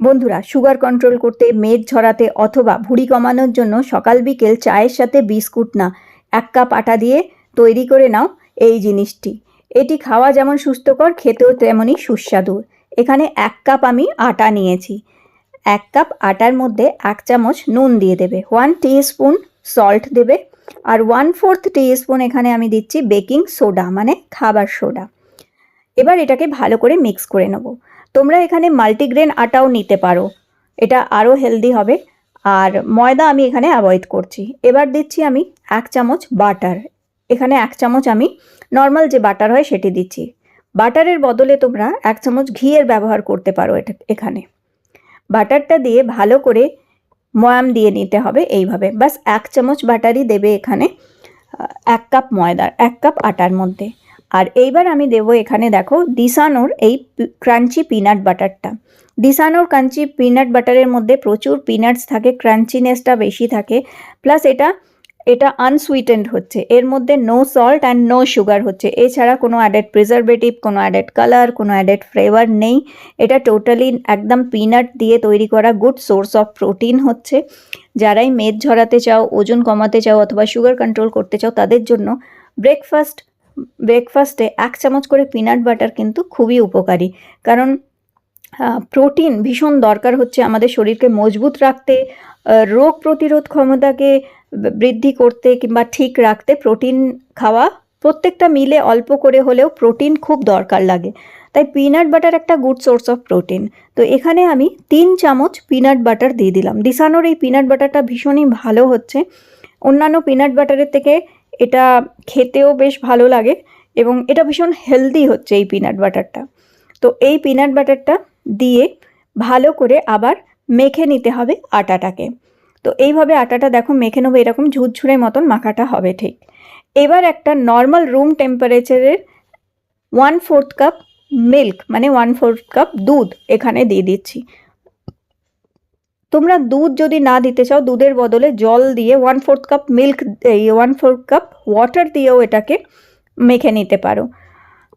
বন্ধুরা sugar control করতে, মেদ ঝরাতে অথবা ভুঁড়ি কমানোর জন্য সকাল বিকেল চায়ের সাথে বিস্কুট না, এক কাপ আটা দিয়ে তৈরি করে নাও এই জিনিসটি। এটি খাওয়া যেমন সুস্থকর, খেতেও তেমনই সুস্বাদু। এখানে এক কাপ আমি আটা নিয়েছি। এক কাপ আটার মধ্যে এক চামচ নুন দিয়ে দেবে। ওয়ান স্পুন সল্ট দেবে। আর ওয়ান ফোর্থ স্পুন এখানে আমি দিচ্ছি বেকিং সোডা মানে খাবার সোডা এবার এটাকে ভালো করে মিক্স করে নেব। তোমরা এখানে মাল্টিগ্রেন আটাও নিতে পারো। এটা আরও হেলদি হবে। আর ময়দা আমি এখানে অ্যাভয়েড করছি। এবার দিচ্ছি আমি এক চামচ বাটার এখানে এক চামচ আমি নর্মাল যে বাটার হয় সেটি দিচ্ছি। বাটারের বদলে তোমরা এক চামচ ঘিয়ের ব্যবহার করতে পারো এটা এখানে। বাটারটা দিয়ে ভালো করে ময়াম দিয়ে নিতে হবে এইভাবে। বাস এক চামচ বাটারই দেবে এখানে এক কাপ ময়দার এক কাপ আটার মধ্যে। আর এইবার আমি দেবো এখানে দেখো দিসানোর এই ক্রাঞ্চি পিনাট বাটারটা দিসানোর ক্রাঞ্চি পিনাট বাটারের মধ্যে প্রচুর পিনাটস থাকে ক্রাঞ্চিনেসটা বেশি থাকে প্লাস এটা এটা আনসুইটেন্ড হচ্ছে। এর মধ্যে no salt and no sugar হচ্ছে। এছাড়া কোনো অ্যাডেড প্রিজারভেটিভ কোনো অ্যাডেড কালার কোনো অ্যাডেড ফ্লেভার নেই। এটা টোটালি একদম পিনাট দিয়ে তৈরি করা গুড সোর্স অফ প্রোটিন হচ্ছে। যারাই মেদ ঝরাতে চাও, ওজন কমাতে চাও, অথবা সুগার কন্ট্রোল করতে চাও, তাদের জন্য ব্রেকফাস্ট ব্রেকফাস্টে এক চামচ করে পিনাট বাটার কিন্তু খুবই উপকারী। কারণ প্রোটিন ভীষণ দরকার হচ্ছে আমাদের শরীরকে মজবুত রাখতে রোগ প্রতিরোধ ক্ষমতাকে বৃদ্ধি করতে কিংবা ঠিক রাখতে প্রোটিন খাওয়া প্রত্যেকটা মিলে অল্প করে হলেও প্রোটিন খুব দরকার লাগে। তাই পিনাট বাটার একটা গুড সোর্স অফ প্রোটিন তো এখানে আমি তিন চামচ পিনাট বাটার দিয়ে দিলাম। দিসানোর এই পিনাট বাটারটা ভীষণই ভালো হচ্ছে। অন্যান্য পিনাট বাটারের থেকে এটা খেতেও বেশ ভালো লাগে এবং এটা ভীষণ হেলদি হচ্ছে এই পিনাট বাটারটা তো এই পিনাট বাটারটা দিয়ে ভালো করে আবার মেখে নিতে হবে আটাটাকে। তো এইভাবে আটাটা দেখো মেখে নেব এরকম ঝুরঝুরে মতন মাখাটা হবে ঠিক। এবার একটা নর্মাল রুম টেম্পারেচারের ওয়ান ফোর্থ কাপ মিল্ক মানে ওয়ান ফোর্থ কাপ দুধ এখানে দিয়ে দিচ্ছি। তোমরা দুধ যদি না দিতে চাও, দুধের বদলে জল দিয়ে ওয়ান ফোর্থ কাপ মিল্ক এই ওয়ান ফোর্থ কাপ ওয়াটার দিয়েও এটাকে মেখে নিতে পারো।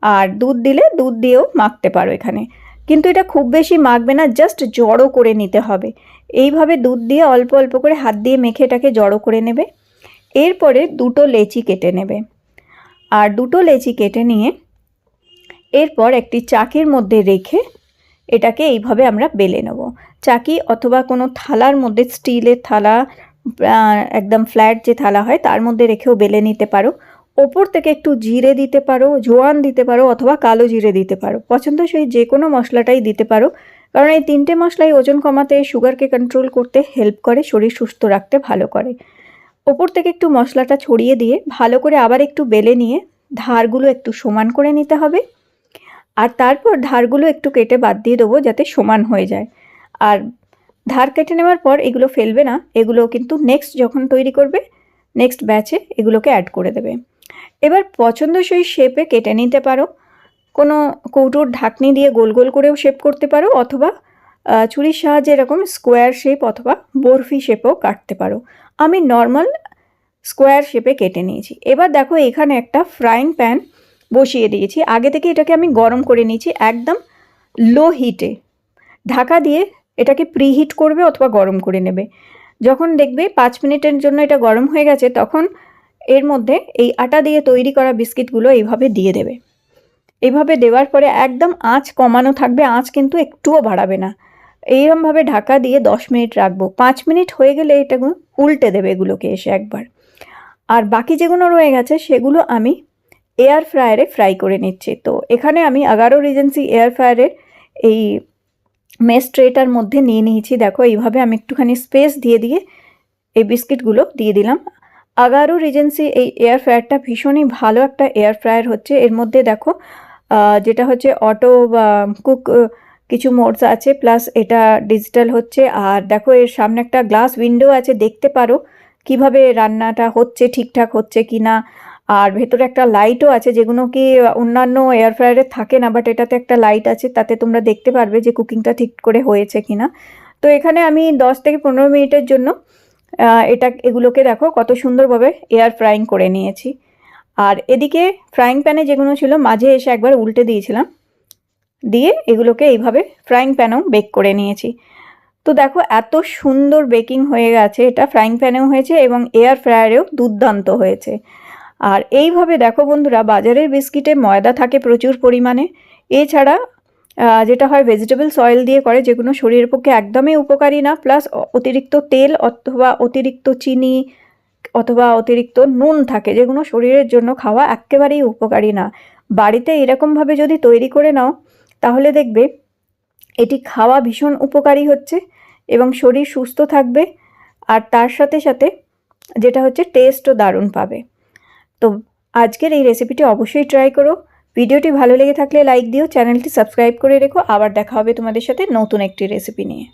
আর দুধ দিলে দুধ দিয়েও মাখতে পারো এখানে। কিন্তু এটা খুব বেশি মাখবে না জাস্ট জড়ো করে নিতে হবে। এইভাবে দুধ দিয়ে অল্প অল্প করে হাত দিয়ে মেখে এটাকে জড়ো করে নেবে। এরপরে দুটো লেচি কেটে নেবে। আর দুটো লেচি কেটে নিয়ে এরপর একটি চাকির মধ্যে রেখে এটাকে এইভাবে আমরা বেলে নেব। চাকি অথবা কোনো থালার মধ্যে স্টিলের থালা একদম ফ্ল্যাট যে থালা হয় তার মধ্যে রেখেও বেলে নিতে পারো। ওপর থেকে একটু জিরে দিতে পারো, জোয়ান দিতে পারো অথবা কালো জিরে দিতে পারো। পছন্দসই যে কোনো মশলাটাই দিতে পারো। কারণ এই তিনটে মশলাই ওজন কমাতে, সুগারকে কন্ট্রোল করতে হেল্প করে, শরীর সুস্থ রাখতে ভালো করে। ওপর থেকে একটু মশলাটা ছড়িয়ে দিয়ে ভালো করে আবার একটু বেলে নিয়ে, ধারগুলো একটু সমান করে নিতে হবে। আর তারপর ধারগুলো একটু কেটে বাদ দিয়ে দেবো যাতে সমান হয়ে যায়। আর ধার কেটে নেওয়ার পর এগুলো ফেলবে না এগুলো কিন্তু নেক্সট যখন তৈরি করবে নেক্সট ব্যাচে এগুলোকে অ্যাড করে দেবে। এবার পছন্দসই শেপে কেটে নিতে পারো। কোনো কৌটোর ঢাকনি দিয়ে গোল গোল করেও শেপ করতে পারো অথবা ছুরির সাহায্যে এরকম স্কোয়ার শেপ অথবা বরফি শেপেও কাটতে পারো। আমি নর্মাল স্কোয়ার শেপে কেটে নিয়েছি। এবার দেখো এখানে একটা ফ্রাইং প্যান বসিয়ে দিয়েছি। আগে থেকে এটাকে আমি গরম করে নিয়েছি একদম লো হিটে ঢাকা দিয়ে এটাকে প্রিহিট করবে অথবা গরম করে নেবে। যখন দেখবে পাঁচ মিনিটের জন্য এটা গরম হয়ে গেছে, তখন এর মধ্যে এই আটা দিয়ে তৈরি করা বিস্কিটগুলো এইভাবে দিয়ে দেবে। এইভাবে দেওয়ার পরে একদম আঁচ কমানো থাকবে, আঁচ কিন্তু একটুও বাড়াবে না। এইরমভাবে ঢাকা দিয়ে দশ মিনিট রাখব। পাঁচ মিনিট হয়ে গেলে এটা উল্টে দেবে এগুলোকে এসে একবার। আর বাকি যেগুলো রয়ে গেছে সেগুলো আমি এয়ার ফ্রায়ারে ফ্রাই করে নিচ্ছি। তো এখানে আমি এগারো রিজেন্সি এয়ার ফ্রায়ারের এই মেস ট্রেটার মধ্যে নিয়ে নিয়েছি। দেখো, এইভাবে আমি একটুখানি স্পেস দিয়ে দিয়ে এই বিস্কিটগুলো দিয়ে দিলাম। আগারো রিজেন্সি এই এয়ার ফ্রায়ারটা ভীষণই ভালো একটা এয়ার ফ্রায়ার হচ্ছে। এর মধ্যে দেখো যেটা হচ্ছে অটো বা কুক কিছু মোডস আছে প্লাস এটা ডিজিটাল হচ্ছে। আর দেখো, এর সামনে একটা গ্লাস উইন্ডো আছে। দেখতে পারো কীভাবে রান্নাটা হচ্ছে, ঠিকঠাক হচ্ছে কি না আর ভেতরে একটা লাইটও আছে যেগুলো কি অন্যান্য এয়ার ফ্রায়ারে থাকে না বাট এটাতে একটা লাইট আছে, তাতে তোমরা দেখতে পারবে যে কুকিংটা ঠিক করে হয়েছে কি না তো এখানে আমি দশ থেকে পনেরো মিনিটের জন্য এটা, এগুলোকে দেখো কত সুন্দরভাবে এয়ার ফ্রাইং করে নিয়েছি। আর এদিকে ফ্রাইং প্যানে যেগুলো ছিল, মাঝে এসে একবার উল্টে দিয়েছিলাম। দিয়ে এগুলোকে এইভাবে ফ্রাইং প্যানেও বেক করে নিয়েছি। তো দেখো এত সুন্দর বেকিং হয়ে গেছে, এটা ফ্রাইং প্যানেও হয়েছে এবং এয়ার ফ্রায়ারেও দুর্দান্ত হয়েছে। আর এইভাবে দেখো বন্ধুরা, বাজারের বিস্কিটে ময়দা থাকে প্রচুর পরিমাণে। এছাড়া যেটা হয় ভেজিটেবলস অয়েল দিয়ে করে, যেগুলো শরীরের পক্ষে একদমই উপকারী না প্লাস অতিরিক্ত তেল অথবা অতিরিক্ত চিনি অথবা অতিরিক্ত নুন থাকে, যেগুলো শরীরের জন্য খাওয়া একেবারেই উপকারী না। বাড়িতে এরকমভাবে যদি তৈরি করে নাও, তাহলে দেখবে এটি খাওয়া ভীষণ উপকারী হচ্ছে এবং শরীর সুস্থ থাকবে, আর তার সাথে সাথে যেটা হচ্ছে টেস্টও দারুণ পাবে। তো আজকের এই রেসিপিটি অবশ্যই ট্রাই করো। ভিডিওটি ভালো লেগে থাকলে লাইক দিও চ্যানেলটি সাবস্ক্রাইব করে রেখো। আবার দেখা হবে তোমাদের সাথে নতুন একটি রেসিপি নিয়ে।